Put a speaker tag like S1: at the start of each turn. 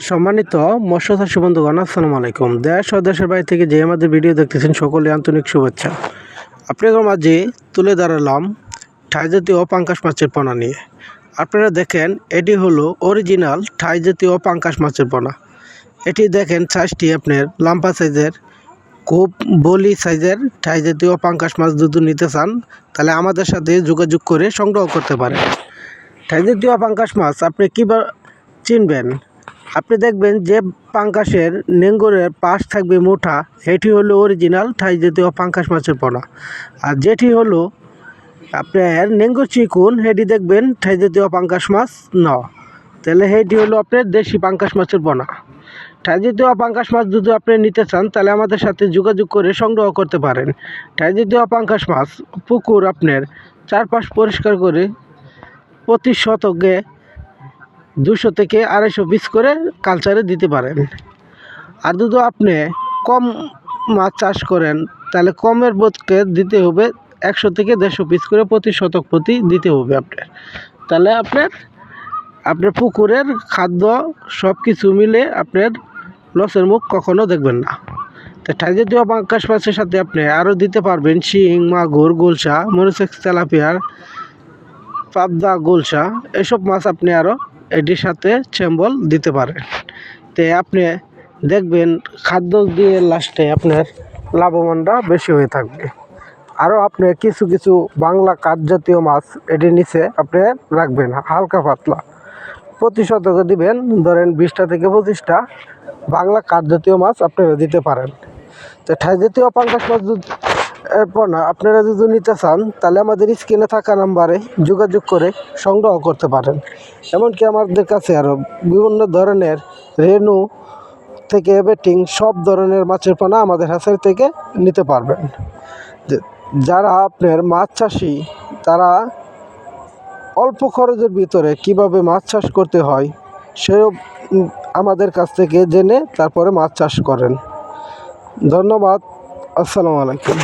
S1: সম্মানিত মৎস্য চাষী বন্ধুগণ, আসসালামু আলাইকুম। দেশ ও দেশের বাইরে থেকে যে আমাদের ভিডিও দেখতেছেন, সকলে আন্তরিক শুভেচ্ছা। আপনাদের মাঝে তুলে দাঁড়ালাম ঠাই জাতীয় পাঙ্কাশ মাছের পোনা নিয়ে। আপনারা দেখেন, এটি হলো অরিজিনাল ঠাই জাতীয় পাঙ্কাশ মাছের পোনা। এটি দেখেন সাইজটি আপনার লাম্পা সাইজের খুব বলি সাইজের ঠাই জাতীয় পাঙ্কাশ মাছ যদি নিতে চান, তাহলে আমাদের সাথে যোগাযোগ করে সংগ্রহ করতে পারেন। ঠাই জাতীয় পাঙ্কাশ মাছ আপনি কীভাবে চিনবেন আপনি দেখবেন যে পাঙ্কাশের নেঙ্গরের পাশ থাকবে মোটা এটি হলো অরিজিনাল ঠাই জাতীয় পাঙ্কাশ মাছের পোনা। আর যেটি হলো আপনার নেঙ্গর চিকুন, সেটি দেখবেন ঠাই জাতীয় পাঙ্কাশ মাছ ন। তাহলে সেটি হলো আপনার দেশি পাঙ্কাশ মাছের পোনা। ঠাই জাতীয় পাঙ্কাশ মাছ যদি আপনি নিতে চান, তাহলে আমাদের সাথে যোগাযোগ করে সংগ্রহ করতে পারেন। ঠাই জাতীয় পাঙ্কাশ মাছ, পুকুর আপনার চারপাশ পরিষ্কার করে প্রতি শতকে দুশো থেকে আড়াইশো পিস করে কালচারে দিতে পারেন। আর যদি আপনি কম মাছ চাষ করেন, তাহলে কমের বোধকে দিতে হবে একশো থেকে দেড়শো পিস করে প্রতি শতক প্রতি দিতে হবে আপনার। তাহলে আপনার আপনার পুকুরের খাদ্য সব কিছু মিলে আপনার লসের মুখ কখনো দেখবেন না। তো ঠাই জাতীয় পাঙ্কাশ মাছের সাথে আপনি আরও দিতে পারবেন শিং, মাগুর গোলসা মরিচেক্স তেলাপিয়ার পাবদা গোলসা এসব মাছ আপনি আরও এটির সাথে চেম্বল দিতে পারেন। তে আপনি দেখবেন খাদ্য দিয়ে লাস্টে আপনার লাভবানটা বেশি হয়ে থাকবে। আরও আপনি কিছু কিছু বাংলা কাঠ জাতীয় মাছ এটির নিচে আপনি রাখবেন, হালকা পাতলা। প্রতি শতকে দিবেন, ধরেন বিশটা থেকে পঁচিশটা বাংলা কাঠ জাতীয় মাছ আপনারা দিতে পারেন। তো ঠাই জাতীয় পাঙ্কাশ মাছ এরপর না, আপনারা যদি নিতে চান, তাহলে আমাদের স্ক্রিনে থাকা নাম্বারে যোগাযোগ করে সংগ্রহ করতে পারেন। এমনকি আমাদের কাছে আরও বিভিন্ন ধরনের রেনু থেকে বেটিং, সব ধরনের মাছের পোনা আমাদের হাসের থেকে নিতে পারবেন। যারা আপনার মাছ চাষি, তারা অল্প খরচের ভিতরে কীভাবে মাছ চাষ করতে হয়, সেও আমাদের কাছ থেকে জেনে তারপরে মাছ চাষ করেন। ধন্যবাদ, আসসালামু আলাইকুম।